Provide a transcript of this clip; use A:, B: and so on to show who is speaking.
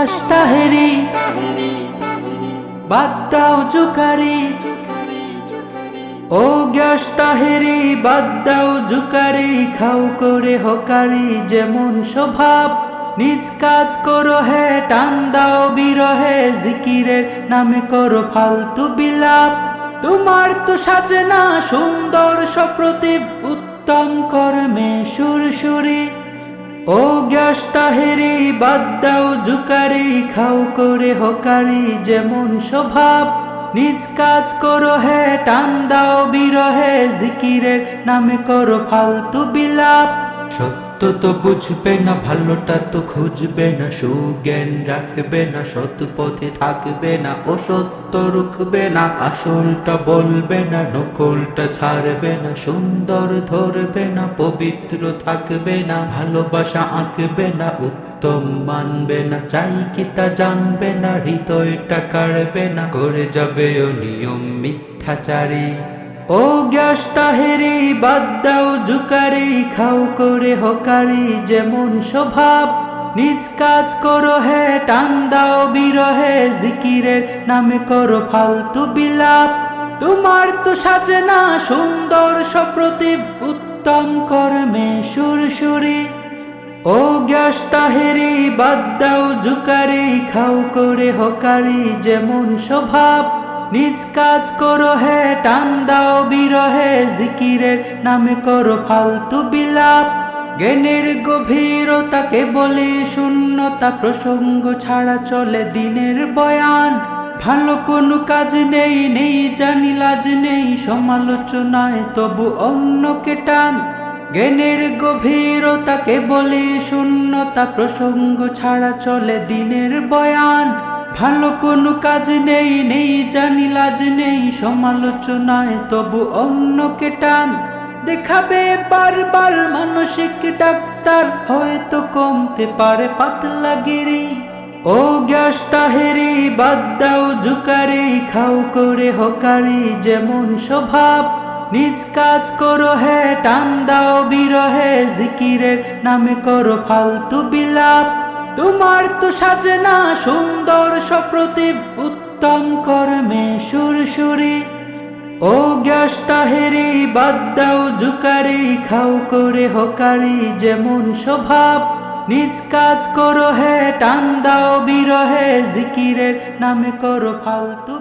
A: Gas Taheri. বাদ দাও জুকারি। ও gas Taheri, বাদ দাও জুকারি। খাও করে হকারি, যেমন স্বভাব। নিজ কাজ করো হে, টান দাও বিরহে। জিকিরের নামে করো ফালতু বিলাপ। তোমার তো সাজে না সুন্দর সপ্রতিভ। উত্তম কর্মে সুরসুরি। ও গ্যাস তাহেরি, বাদ দাও জুকারি, খাও করে হকারি, যেমন স্বভাব। নিজ কাজ করো হে, টান দাও বিরহে, জিকিরের নামে করো ফালতু বিলাপ। সত্য তো বুঝবে না, ভালোটা তো খুঁজবে না, সুজ্ঞান রাখবে না সৎ পথে থাকবে না ও সত্য রুখবে না, আসলটা বলবে না, নকলটা ছাড়বে না, সুন্দর ধরবে না, পবিত্র থাকবে না, ভালোবাসা আঁকবে না, উত্তম মানবে না, চাই কি তা জানবে না, হৃদয়টা কাড়বে না, করে যাবে ও নিয়ম মিথ্যাচারী। ও গ্যাস তাহেরি, বাদ দাও জুকারি, খাও করে হকারি, যেমন স্বভাব। নিজ কাজ করো হে, টান দাও বিরহে, জিকিরের নামে করো ফালতু বিলাপ। তোমার তো সাজে না সুন্দর সপ্রতিভ, উত্তম কর্মে সুরসুরি। ও গ্যাস তাহেরি, বাদ দাও জুকারি, খাও করে হকারি, যেমন স্বভাব। নিজ কাজ করো, হে টান দাও বিরহে, জিকিরের নামে করো ফালতু বিলাপ। জ্ঞানের গভীরতাকে বলি, শূন্যতা প্রসঙ্গ ছাড়া চলে দিনের বয়ান। ভালো কোনো কাজ নেই নেই জানি লাজ নেই, সমালোচনায় তবু অন্যকে টান। জ্ঞানের গভীরতাকে বলি, শূন্যতা প্রসঙ্গ ছাড়া চলে দিনের বয়ান। ভালো কোনো কাজ নেই নেই জানি লাজ নেই, সমালোচনায় তবু অন্যকে টান। দেখাবে বারবার মানসিক ডাক্তার, হয়তো কমতে পারে পাতলা গিরি। ও গ্যাস তাহেরি, বাদ দাও জুকারি, খাও করে হকারি, যেমন স্বভাব। নিজ কাজ করো হে, টান দাও বিরহে, জিকিরের নামে করো ফালতু বিলাপ। তোমার তো সাজনা সুন্দর, সপ্রতিভ উত্তম কর্মে সুরসুরি। ও গ্যাস তাহেরি, বাদ দাও জুকারি, খাও করে হকারি, যেমন স্বভাব। নিজ কাজ করো হে, টান দাও বিরহে, জিকিরের নামে করো ফালতু